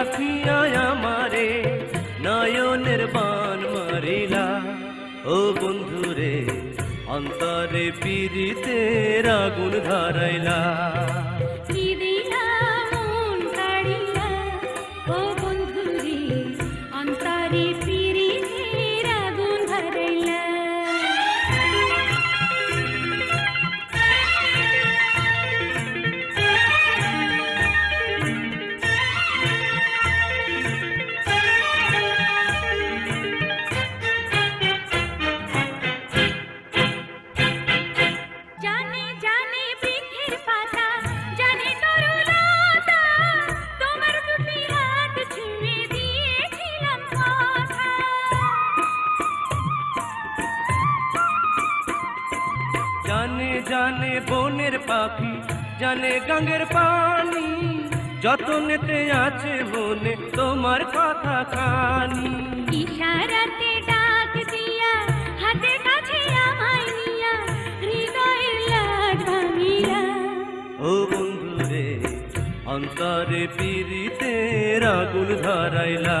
রাখিয়া আমারে নয়নের বান মারিলা ও বন্ধুরে অন্তরে পিড়িতে আগুন ধরাইলা পাখি জানে গাঙ্গের পানি যতনেতে আছে মনে তোমার কথা খানি ইশারাতে ডাক দিয়া হাতের কাছে আমায় নিয়া হৃদয়ের লাট ভাঙিলা ও বন্ধুরে অন্তরে পিরিতে আগুন ধরাইলা।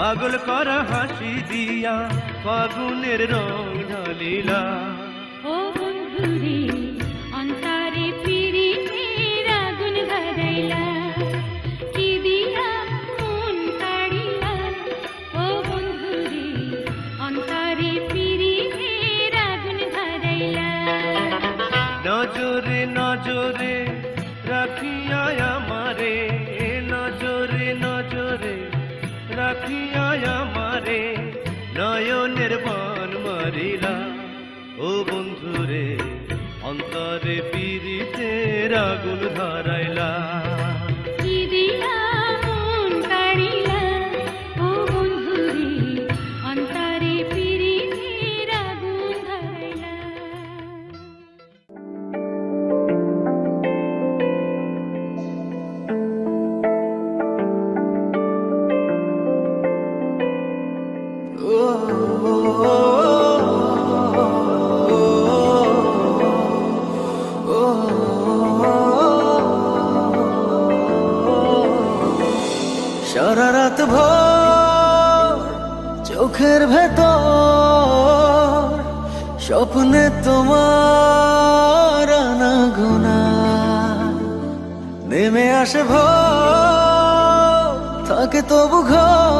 পাগল করা হাসি দিয়া ফাগুনের রং ঢালিলা। ও বন্ধুরে অন্তরে পিরিতের আগুন ধরাইলা কি দিয়া মন কাড়িলা? ও বন্ধুরে অন্তরে পিরিতের আগুন ধরাইলা নজরে নজরে রাখিয়া আমারে। রাখিয়া আমারে নয়নের বান মারিলা। ও বন্ধুরে অন্তরে পিরিতে আগুন ধরাইলা। সারা রাত ভর চোখের ভেতর স্বপ্নে তোমার গোনা নেমে আসে ভর থাকে তবু ঘর।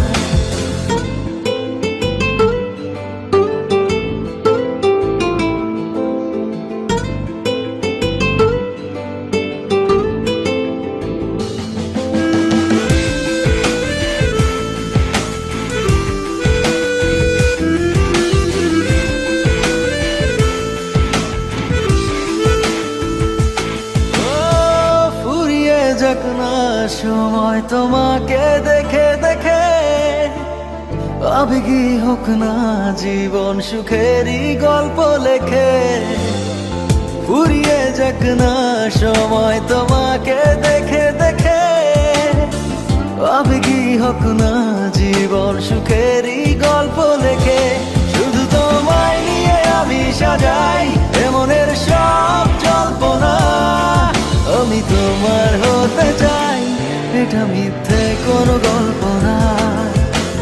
আবেগী হোক না জীবন সুখেরই গল্প লেখে। ফুরিয়ে যাক না সময় তোমাকে দেখে দেখে। আবেগী হোক না জীবন সুখেরই গল্প লেখে। শুধু তোমায় নিয়ে আমি সাজাই এমনের সব জল্পনা। আমি তোমার হতে চাই, এটা মিথ্যে কোনো গল্প না।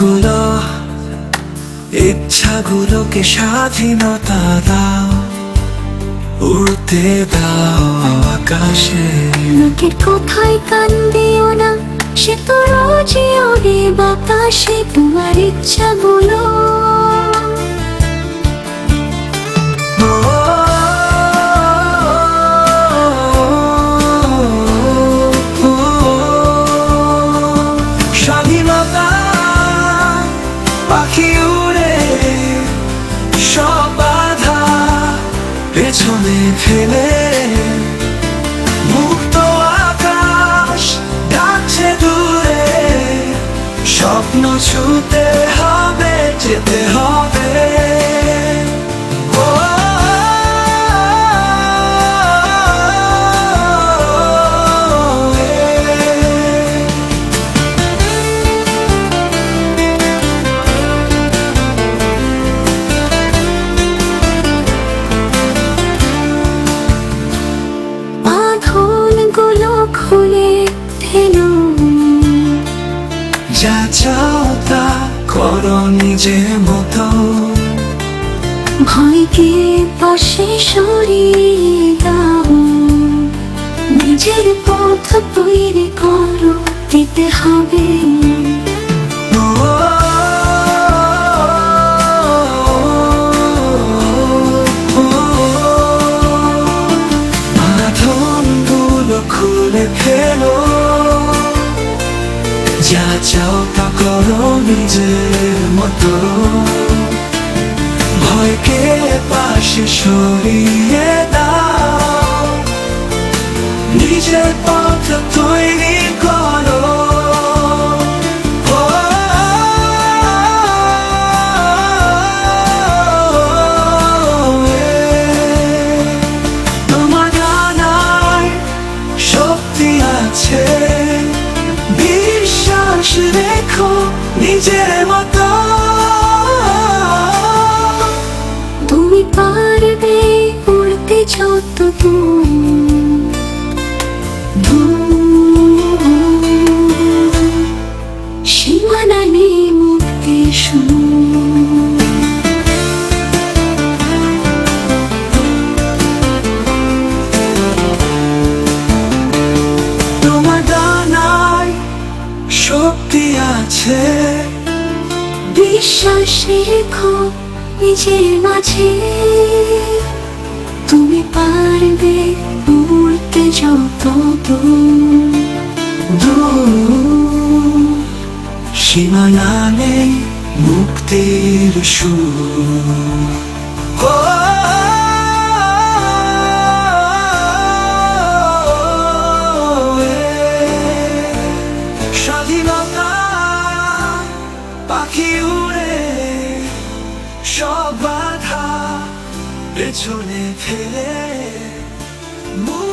ইচ্ছাগুলো ইচ্ছাগুলোকে স্বাধীনতা দাও উড়তে দাও আকাশে। লোকের কথায় কান দিও না সে তো রোজই ওরে বাতাসে তোমার ইচ্ছা গুলো পেছনে ফেলে। মুক্ত আকাশ ডাকছে দূরে। স্বপ্ন ছুতে হবে যেতে হবে। ফেলো যা চাও তা করো নিজের মতো। ভয়কে পাশে সরিয়ে দাও। নিজের পথ তৈরি করো দিতে হবে। চাও তা করো নিজের মতো। ভয়কে পাশে সরিয়ে দাও। নিজের পথ তৈরি তুমি পারবে উড়তে যত দূর বিশ্বাস রেখো নিজের মাঝে। তুমি পারবে উড়তে যত সীমানা নেই মুক্তির সুর। সব বাধা পেছনে ফেলে মুখ